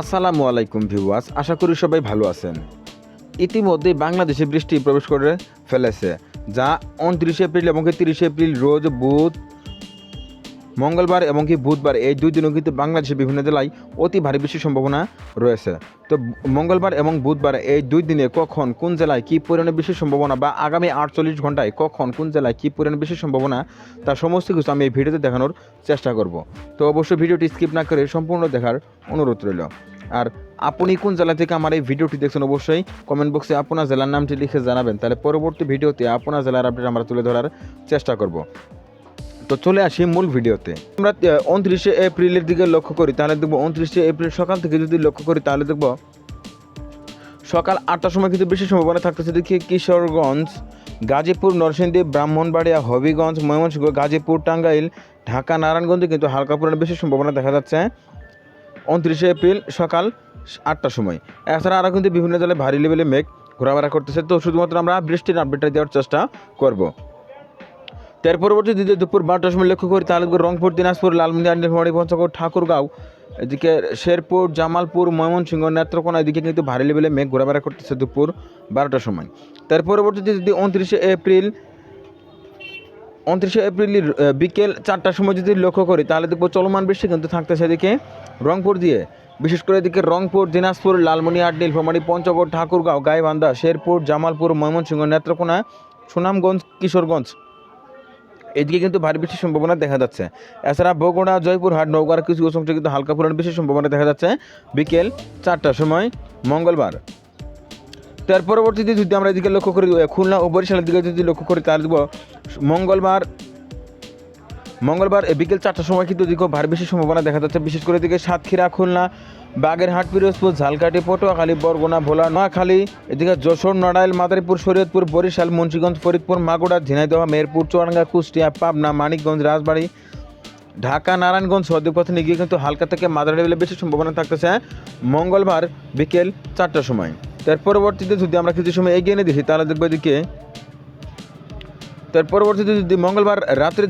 আসসালামু আলাইকুম ভিউয়ার্স, আশা করি সবাই ভালো আছেন। ইতিমধ্যে বাংলাদেশে বৃষ্টি প্রবেশ করে ফেলেছে, যা উনত্রিশে এপ্রিল এবং তিরিশে এপ্রিল রোজ বুধ মঙ্গলবার এবং কি বুধবার এই দুই দিনও কিন্তু বাংলাদেশের বিভিন্ন জেলায় অতি ভারী বৃষ্টির সম্ভাবনা রয়েছে। তো মঙ্গলবার এবং বুধবার এই দুই দিনে কখন কোন জেলায় কী পরিমাণে বৃষ্টির সম্ভাবনা বা আগামী আটচল্লিশ ঘন্টায় কখন কোন জেলায় কী পরিমাণে বৃষ্টির সম্ভাবনা তার সমস্ত কিছু আমি এই ভিডিওতে দেখানোর চেষ্টা করব। তো অবশ্যই ভিডিওটি স্কিপ না করে সম্পূর্ণ দেখার অনুরোধ রইল। আর আপনি কোন জেলা থেকে আমার এই ভিডিওটি দেখছেন অবশ্যই কমেন্ট বক্সে আপনার জেলার নামটি লিখে জানাবেন। তাহলে পরবর্তী ভিডিওতে আপনার জেলার আপডেট আমরা তুলে ধরার চেষ্টা করব। তো চলে আসি মূল ভিডিওতে। আমরা উনত্রিশে এপ্রিলের দিকে লক্ষ্য করি, তাহলে দেখব উনত্রিশে এপ্রিল সকাল থেকে যদি লক্ষ্য করি, তাহলে দেখব সকাল আটটার সময় কিন্তু বেশি সম্ভাবনা থাকতেছে। দেখি কিশোরগঞ্জ, গাজীপুর, নরসিংদী, ব্রাহ্মণবাড়িয়া, হবিগঞ্জ, ময়মনসিংহ, গাজীপুর, টাঙ্গাইল, ঢাকা, নারায়ণগঞ্জে কিন্তু হালকা পরিমাণে বেশি সম্ভাবনা দেখা যাচ্ছে উনত্রিশে এপ্রিল সকাল আটটার সময়। এছাড়া আরও কিন্তু বিভিন্ন জেলায় ভারী লেভেলে মেঘ ঘোরাফেরা করতেছে। তো শুধুমাত্র আমরা বৃষ্টির আপডেটটা দেওয়ার চেষ্টা করব। তার পরবর্তী দিকে দুপুর বারোটার সময় লক্ষ্য করি তাহলে রংপুর, দিনাজপুর, লালমনিরহাট নীলফামারী পঞ্চগড়, ঠাকুরগাঁও, এদিকে শেরপুর, জামালপুর, ময়মনসিংহ, নেত্রকোনা, এদিকে কিন্তু ভারী লেভেলে মেঘ ঘোরাফেরা করতেছে দুপুর বারোটার সময়। তার পরবর্তীতে যদি উনত্রিশে এপ্রিল উনত্রিশে এপ্রিল বিকেল চারটার সময় যদি লক্ষ্য করি, তাহলে দেখব চলমান বৃষ্টি কিন্তু থাকতেছে এদিকে রংপুর দিয়ে। বিশেষ করে এদিকে রংপুর, দিনাজপুর, লালমনিরহাট, নীলফামারী, পঞ্চগড়, ঠাকুরগাঁও, গাইবান্ধা, শেরপুর, জামালপুর, ময়মনসিংহ, নেত্রকোনা, সুনামগঞ্জ, কিশোরগঞ্জ এদিকে কিন্তু ভারী বৃষ্টির সম্ভাবনা দেখা যাচ্ছে। এছাড়া বগুড়া, জয়পুরহাট নৌকার কিছু অংশে কিন্তু হালকা পুরান বৃষ্টির সম্ভাবনা দেখা যাচ্ছে বিকেল চারটার সময়, মঙ্গলবার। তার পরবর্তীতে যদি আমরা এদিকে লক্ষ্য করি, খুলনা ও বরিশালের দিকে যদি লক্ষ্য করি, তাহলে মঙ্গলবার মঙ্গলবার বিকেল চারটার সময় কিন্তু এদিকে ভারী বৃষ্টির সম্ভাবনা দেখা যাচ্ছে। বিশেষ করে এদিকে সাতক্ষীরা, খুলনা, বাগেরহাট, পিরোজপুর, ঝালকাঠি, পটুয়াখালী, বরগুনা, ভোলা, নোয়াখালী, এদিকে যশোর, নড়াইল, মাদারীপুর, শরীয়তপুর, বরিশাল, মুন্সিগঞ্জ, ফরিদপুর মাগুড়া ঝিনাইদহ, মেহেরপুর, চুয়াডাঙ্গা, কুষ্টিয়া, পাবনা, মানিকগঞ্জ, রাজবাড়ী, ঢাকা, নারায়ণগঞ্জ সদর পথে গিয়ে কিন্তু হালকা থেকে মাদার লেভেলে বেশি সম্ভাবনা থাকতেছে মঙ্গলবার বিকেল চারটার সময়। তার পরবর্তীতে যদি আমরা কিছু সময় এগিয়ে নিয়ে দেখি, তাহলে দেখব এদিকে তার পরবর্তীতে যদি মঙ্গলবার রাত্রে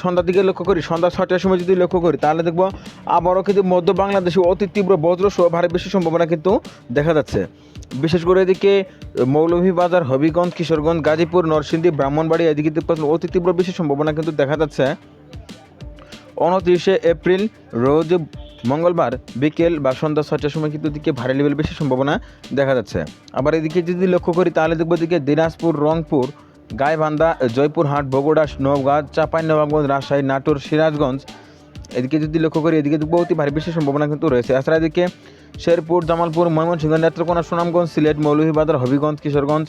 সন্ধ্যার দিকে লক্ষ্য করি, সন্ধ্যা ছটার সময় যদি লক্ষ্য করি, তাহলে দেখব আবারও কিন্তু মধ্য বাংলাদেশে অতি তীব্র বজ্র সহ ভারী বেশি সম্ভাবনা কিন্তু দেখা যাচ্ছে। বিশেষ করে এদিকে মৌলভীবাজার, হবিগঞ্জ, কিশোরগঞ্জ, গাজীপুর, নরসিংদী ব্রাহ্মণবাড়ি এদিকে অতি তীব্র বেশি সম্ভাবনা কিন্তু দেখা যাচ্ছে। উনত্রিশে এপ্রিল, রোজ মঙ্গলবার বিকেল বা সন্ধ্যা ছটার সময় কিন্তু দিকে ভারী লেভেল বেশি সম্ভাবনা দেখা যাচ্ছে। আবার এদিকে যদি লক্ষ্য করি, তাহলে দেখব এদিকে দিনাজপুর, রংপুর গাইবান্ধা, জয়পুরহাট, বগুড়া, নওগাঁ চাপাই নবাবগঞ্জ, রাজশাহী, নাটোর, সিরাজগঞ্জ। এদিকে যদি লক্ষ্য করি, এদিকে অতি ভারী বেশি সম্ভাবনা কিন্তু রয়েছে। এছাড়া এদিকে শেরপুর, জামালপুর, ময়মনসিংহ, নেত্রকোনা, সুনামগঞ্জ, সিলেট, মৌলভীবাজার, হবিগঞ্জ, কিশোরগঞ্জ,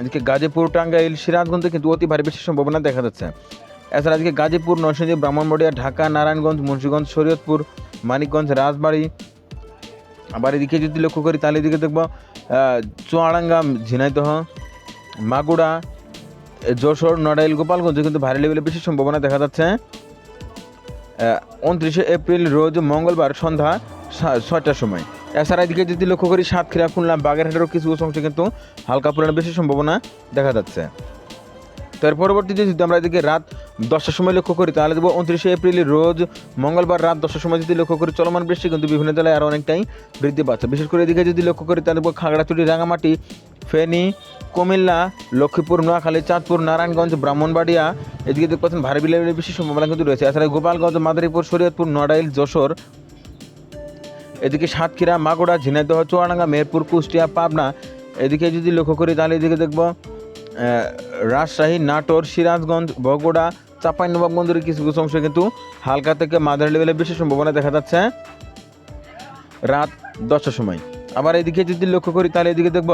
এদিকে গাজীপুর, টাঙ্গাইল, সিরাজগঞ্জে কিন্তু অতি ভারী বেশি সম্ভাবনা দেখা যাচ্ছে। এছাড়া আজকে গাজীপুর নরসিংদী ব্রাহ্মণবাড়িয়া, ঢাকা, নারায়ণগঞ্জ, মুন্সিগঞ্জ, শরীয়তপুর, মানিকগঞ্জ, রাজবাড়ি। আবার এদিকে যদি লক্ষ্য করি, তাহলে এদিকে দেখব চুয়াডাঙ্গা, ঝিনাইদহ মাগুড়া যশোর, নড়াইল, গোপালগঞ্জে কিন্তু ভারী লেভেলে বেশি সম্ভাবনা দেখা যাচ্ছে। উনত্রিশে এপ্রিল রোজ মঙ্গলবার সন্ধ্যা ছয়টার সময়। এছাড়া এদিকে যদি লক্ষ্য করি, সাতক্ষীরা, খুলনা, বাগেরহাটেরও কিছু অংশে কিন্তু হালকা পরিমাণে বেশি সম্ভাবনা দেখা যাচ্ছে। তার পরবর্তীতে যদি আমরা এদিকে রাত দশটার সময় লক্ষ্য করি, তাহলে দেবো উনত্রিশে এপ্রিল রোজ মঙ্গলবার রাত দশটার সময় যদি লক্ষ্য করি, চলমান বৃষ্টি কিন্তু বিভিন্ন জেলায় আরও অনেকটাই বৃদ্ধি পাচ্ছে। বিশেষ করে এদিকে যদি লক্ষ্য করি, তাহলে দেখব খাগড়াছড়ি রাঙামাটি ফেনী, কুমিল্লা, লক্ষ্মীপুর, নোয়াখালী, চাঁদপুর, নারায়ণগঞ্জ, ব্রাহ্মণবাড়িয়া, এদিকে দেখতে পাচ্ছেন ভারী বিলের বেশি সম্ভাবনা কিন্তু রয়েছে। এছাড়া গোপালগঞ্জ, মাদারীপুর, শরীয়তপুর, নড়াইল, যশোর। এদিকে সাতক্ষীরা মাগুড়া ঝিনাইদহ, চুয়াডাঙ্গা, মেহেরপুর, কুষ্টিয়া, পাবনা। এদিকে যদি লক্ষ্য করি তাহলে এদিকে দেখব রাজশাহী, নাটোর, সিরাজগঞ্জ, বগুড়া, চাঁপাইনবাবগঞ্জের কিছু কিছু অংশ কিন্তু হালকা থেকে মাদার লেভেলে বেশি সম্ভাবনা দেখা যাচ্ছে রাত দশটার সময়। আবার এদিকে যদি লক্ষ্য করি তাহলে এদিকে দেখব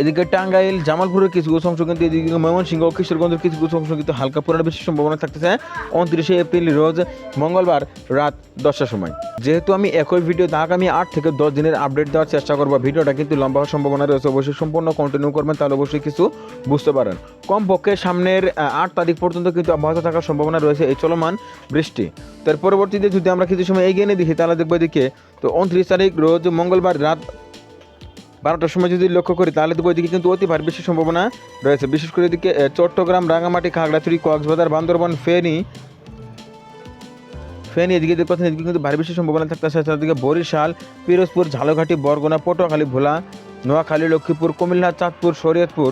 এদিকে টাঙ্গাইল, জামালপুরের কিছু কিছু অংশ কিন্তু এদিকে ময়মনসিংহ, কিশোরগঞ্জের কিছু কিছু অংশ কিন্তু হালকা পরিমাণে বেশি সম্ভাবনা থাকতেছে উনত্রিশে এপ্রিল, রোজ মঙ্গলবার রাত দশটার সময়। যেহেতু আমি একই ভিডিও আগামী আট থেকে দশ দিনের আপডেট দেওয়ার চেষ্টা করব, ভিডিওটা কিন্তু লম্বা হওয়ার সম্ভাবনা রয়েছে, অবশ্যই সম্পূর্ণ কন্টিনিউ করবেন, তাহলে অবশ্যই কিছু বুঝতে পারেন। কমপক্ষে সামনের আট তারিখ পর্যন্ত কিন্তু অব্যাহত থাকার সম্ভাবনা রয়েছে এই চলমান বৃষ্টি। তার পরবর্তীতে যদি আমরা কিছু সময় এগিয়ে নিয়ে দেখি, তাহলে দেখব এদিকে, তো উনত্রিশ তারিখ, রোজ মঙ্গলবার রাত বারোটার সময় যদি লক্ষ্য করি, তাহলে দেখব এদিকে কিন্তু অতি ভারী বেশি সম্ভাবনা রয়েছে। বিশেষ করে এদিকে চট্টগ্রাম রাঙামাটি খাগড়াছড়ি, কক্সবাজার, বান্দরবান, ফেনী ফেনী এদিকে দেখতে এদিকে কিন্তু ভারী বৃষ্টির সম্ভাবনা থাকতেছে। এদিকে বরিশাল, পিরোজপুর, ঝালকাঠি, বরগুনা, পটুয়াখালী, ভোলা, নোয়াখালী, লক্ষ্মীপুর, কুমিল্লা, চাঁদপুর, শরীয়তপুর।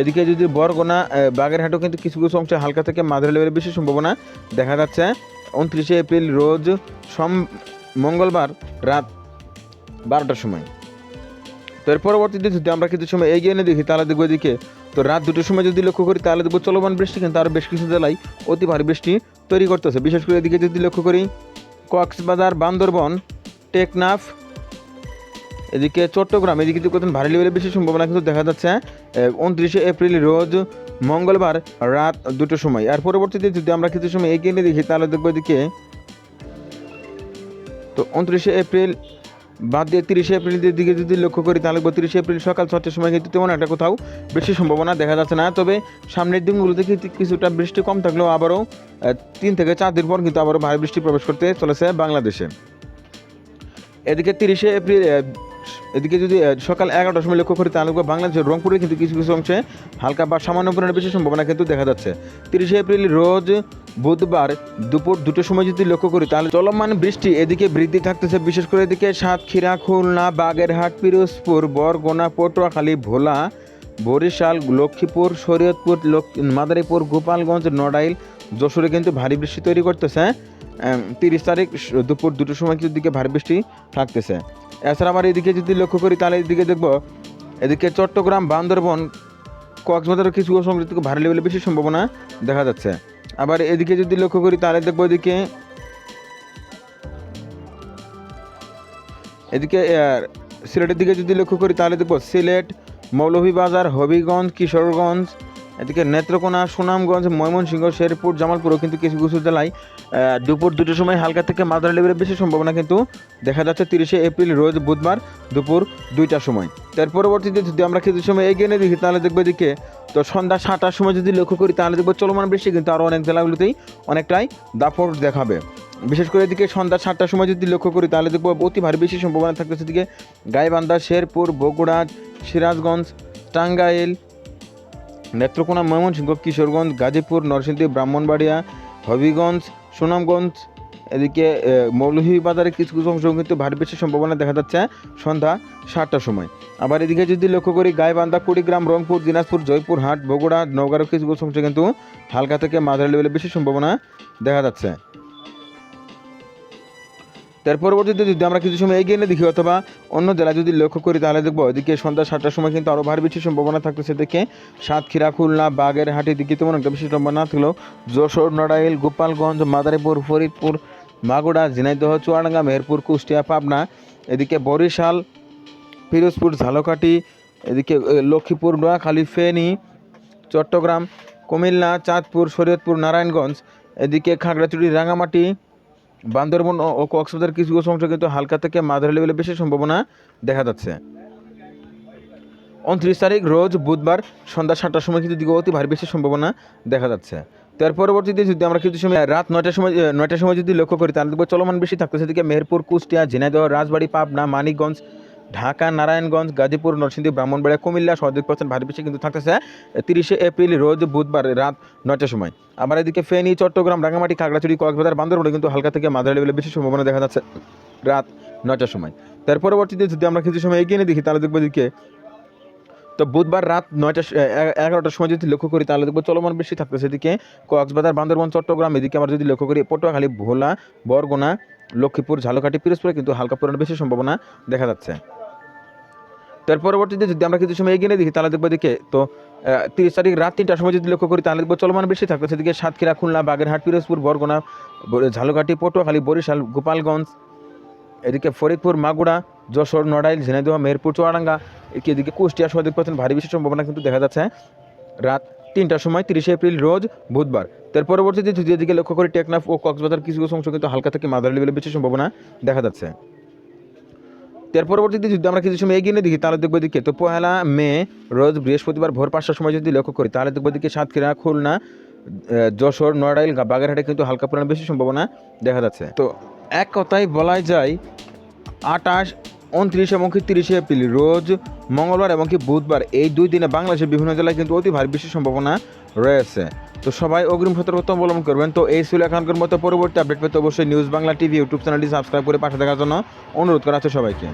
এদিকে যদি বরগুনা বাগেরহাটও কিন্তু কিছু কিছু অংশে হালকা থেকে মাঝারি লেভেলের বেশি সম্ভাবনা দেখা যাচ্ছে। উনত্রিশে এপ্রিল, রোজ সোম, মঙ্গলবার রাত বারোটার সময়। তো এর পরবর্তীতে যদি আমরা কিছু সময় এগিয়ে এনে দেখি, তাহলে দেখব এদিকে, তো রাত দুটোর সময় যদি লক্ষ্য করি, তাহলে দেখব চলমান বৃষ্টি কিন্তু আরও বেশ কিছু জেলায় অতি ভারী বৃষ্টি তৈরি করতেছে। বিশেষ করে এদিকে যদি লক্ষ্য করি, কক্সবাজার, বান্দরবন, টেকনাফ, এদিকে চট্টগ্রাম, এদিকে কোথাও ভারী লেভেলের বেশি সম্ভাবনা কিন্তু দেখা যাচ্ছে উনত্রিশে এপ্রিল রোজ মঙ্গলবার রাত দুটোর সময়। আর পরবর্তীতে যদি আমরা কিছু সময় এগিয়ে নিয়ে দেখি, তাহলে দেখব এদিকে, তো উনত্রিশে এপ্রিল বাদ দিয়ে তিরিশে এপ্রিলের দিকে যদি লক্ষ্য করি, তাহলে তিরিশে এপ্রিল সকাল ছটার সময় কিন্তু তেমন একটা কোথাও বেশি সম্ভাবনা দেখা যাচ্ছে না। তবে সামনের দিনগুলোতে কিছুটা বৃষ্টি কম থাকলেও আবারও তিন থেকে চার দিন পর কিন্তু আবারও ভারী বৃষ্টি প্রবেশ করতে চলেছে বাংলাদেশে। এদিকে তিরিশে এপ্রিল এদিকে যদি সকাল এগারোটার সময় লক্ষ্য করি, তাহলে বাংলাদেশের রংপুরে কিন্তু কিছু কিছু অংশে হালকা বা সামান্য পরিমাণে বেশি সম্ভাবনা কিন্তু দেখা যাচ্ছে। তিরিশে এপ্রিল রোজ বুধবার দুপুর দুটোর সময় যদি লক্ষ্য করি, তাহলে চলমান বৃষ্টি এদিকে বৃদ্ধি থাকতেছে। বিশেষ করে এদিকে সাতক্ষীরা, খুলনা, বাগেরহাট, পিরোজপুর, বরগুনা, পটুয়াখালী, ভোলা, বরিশাল, লক্ষ্মীপুর, শরীয়তপুর মাদারীপুর, গোপালগঞ্জ, নড়াইল, যশোরে কিন্তু ভারী বৃষ্টি তৈরি করতেছে। তিরিশ তারিখ দুপুর দুটোর সময় দিকে ভারী বৃষ্টি থাকতেছে। এছাড়া আবার এদিকে যদি লক্ষ্য করি, তাহলে এদিকে দেখব, এদিকে চট্টগ্রাম, বান্দরবন, কক্সবাজারের কিছু অংশ থেকে ভারী লেভেলে বেশি সম্ভাবনা দেখা যাচ্ছে। আবার এদিকে যদি লক্ষ্য করি, তাহলে দেখব এদিকে এদিকে সিলেটের দিকে যদি লক্ষ্য করি, তাহলে দেখব সিলেট, মৌলভীবাজার, হবিগঞ্জ, কিশোরগঞ্জ এদিকে নেত্রকোনা, সুনামগঞ্জ, ময়মনসিংহ, শেরপুর জামালপুরও কিন্তু কিছু কিছু জেলায় দুপুর দুটোর সময় হালকা থেকে মাদ্রা লেভেলের বেশি সম্ভাবনা কিন্তু দেখা যাচ্ছে তিরিশে এপ্রিল, রোজ বুধবার দুপুর দুইটার সময়। তার পরবর্তীতে যদি আমরা কিছু সময় এগিয়ে নিয়ে দেখি, তাহলে দেখব এদিকে, তো সন্ধ্যা সাতটার সময় যদি লক্ষ্য করি, তাহলে দেখব চলমান বৃষ্টি কিন্তু আরও অনেক জেলাগুলোতেই অনেকটাই দাপট দেখাবে। বিশেষ করে এদিকে সন্ধ্যা সাতটার সময় যদি লক্ষ্য করি, তাহলে দেখব অতি ভারী বেশি সম্ভাবনা থাকতেছে এদিকে গাইবান্ধা, শেরপুর, বগুড়া, সিরাজগঞ্জ, টাঙ্গাইল নেত্রকোনা ময়মনসিংহ, কিশোরগঞ্জ, গাজীপুর, নরসিংদী, ব্রাহ্মণবাড়িয়া, হবিগঞ্জ, সুনামগঞ্জ, এদিকে মৌলভীবাজারে কিছু কিছু অংশ কিন্তু ভারী বৃষ্টির সম্ভাবনা দেখা যাচ্ছে সন্ধ্যা সাতটার সময়। আবার এদিকে যদি লক্ষ্য করি, গাইবান্ধা, কুড়িগ্রাম, রংপুর, দিনাজপুর জয়পুর হাট বগুড়া নওগাঁর কিছু কিছু অংশ কিন্তু হালকা থেকে মাঝারি লেভেলে বেশি সম্ভাবনা দেখা যাচ্ছে। তার পরবর্তীতে যদি আমরা কিছু সময় এগিয়ে দেখি অথবা অন্য জেলা যদি লক্ষ্য করি, তাহলে দেখব এদিকে সন্ধ্যা সাতটার সময় কিন্তু আরও ভারী বেশি সম্ভাবনা থাকতেছে। সেদিকে সাতক্ষীরা খুলনা বাগেরহাটের দিকে তেমন একটা বেশি সম্ভাবনা না থাকলেও যশোর, নড়াইল, গোপালগঞ্জ, মাদারীপুর, ফরিদপুর মাগুড়া ঝিনাইদহ, চুয়াডাঙ্গা, মেহেরপুর, কুষ্টিয়া, পাবনা, এদিকে বরিশাল, পিরোজপুর, ঝালকাঠি, এদিকে লক্ষ্মীপুর, নোয়াখালী, ফেনী, চট্টগ্রাম, কুমিল্লা, চাঁদপুর, শরীয়তপুর, নারায়ণগঞ্জ, এদিকে খাগড়াছড়ি রাঙামাটি বান্দরবন ও- কক্সবাজার কিছু কিছু অংশ কিন্তু হালকা থেকে মাঝারি লেভেলে বেশি সম্ভাবনা দেখা যাচ্ছে। উনত্রিশ তারিখ রোজ বুধবার সন্ধ্যা সাতটার সময় কিন্তু দিকে অতি ভারী বেশি সম্ভাবনা দেখা যাচ্ছে। তার পরবর্তীতে যদি আমরা কিছু সময়, রাত নয়টার সময় নয়টার সময় যদি লক্ষ্য করি, তাহলে দেখব চলমান বেশি থাকতেছে এদিকে মেহেরপুর, কুষ্টিয়া, ঝিনাইদহ, রাজবাড়ী, পাবনা, মানিকগঞ্জ ঢাকা, নারায়ণগঞ্জ, গাজীপুর, নরসিংদী, ব্রাহ্মণবাড়িয়া, কুমিল্লা সহযোগ পার্সেন্ট ভারী বেশি কিন্তু থাকতেছে। তিরিশে এপ্রিল রোজ বুধবার রাত নয়টার সময়। আবার এদিকে ফেনী, চট্টগ্রাম রাঙামাটি খাগড়াছড়ি, কক্সবাজার, বান্দরবনে কিন্তু হালকা থেকে মাঝারি লেভেলে বেশি সম্ভাবনা দেখা যাচ্ছে রাত নয়টার সময়। তার পরবর্তীতে যদি আমরা কিছু সময় এগিয়ে নিয়ে দেখি, তাহলে দেখব এদিকে তো বুধবার রাত নয়টা এগারোটার সময় যদি লক্ষ্য করি, তাহলে দেখব চলমান বৃষ্টি থাকতেছে। এদিকে কক্সবাজার, বান্দরবন, চট্টগ্রাম, এদিকে আমরা যদি লক্ষ্য করি, পটুয়াখালী, ভোলা, বরগুনা, লক্ষ্মীপুর, ঝালকাঠি, পিরোজপুরে কিন্তু হালকা পরিমাণে বেশি সম্ভাবনা দেখা যাচ্ছে। তার পরবর্তীতে যদি আমরা কিছু সময় এগিয়ে দেখি, তাহলে দেখব এদিকে, তো তিরিশ তারিখ রাত তিনটার সময় যদি লক্ষ্য করি, তাহলে দেখব চলমান বৃষ্টি থাকতেছে সেদিকে সাতক্ষীরা, খুলনা, বাগেরহাট, পিরোজপুর, বরগুনা ঝালকাঠি, পটুয়াখালী, বরিশাল, গোপালগঞ্জ, এদিকে ফরিদপুর মাগুড়া যশোর, নড়াইল, ঝিনাইদহ, মেহেরপুর, চুয়াডাঙ্গা, এদিকে কুষ্টিয়া সহযোগ পাচ্ছেন ভারী বেশি সম্ভাবনা কিন্তু দেখা যাচ্ছে। রাত তিনটার সময়, তিরিশে এপ্রিল, রোজ বুধবার। তার পরবর্তীতে যদি এদিকে লক্ষ্য করি, টেকনাফ ও কক্সবাজার কিছু কিছু অংশ কিন্তু হালকা থেকে মাদার লেভেলে বেশি সম্ভাবনা দেখা যাচ্ছে। তার পরবর্তীতে যদি আমরা কিছু সময় এগিয়ে দেখি, তাহলে দেখব দিকে তো পয়লা মে, রোজ বৃহস্পতিবার ভোর পাঁচটার সময় যদি লক্ষ্য করি, তাহলে দেখব দিকে সাতক্ষীরা, খুলনা যশোর নড়াইল বাগেরহাটে কিন্তু হালকা পরিমাণ বেশি সম্ভাবনা দেখা যাচ্ছে। তো এক কথায় বলাই যায় আঠাশ উনত্রিশ এবং কি তিরিশে এপ্রিল, রোজ মঙ্গলবার এবং কি বুধবার, এই দুই দিনে বাংলাদেশের বিভিন্ন জেলায় কিন্তু অতি ভারী বৃষ্টির সম্ভাবনা রয়েছে। তো সবাই অগ্রিম সতর্কতা অবলম্বন করবেন। তো এই ছিল এখনকার মতো পরবর্তী আপডেট পেতে অবশ্যই নিউজ বাংলা টিভি ইউটিউব চ্যানেলটি সাবস্ক্রাইব করে পাশে দেখার জন্য অনুরোধ করা হচ্ছে সবাইকে।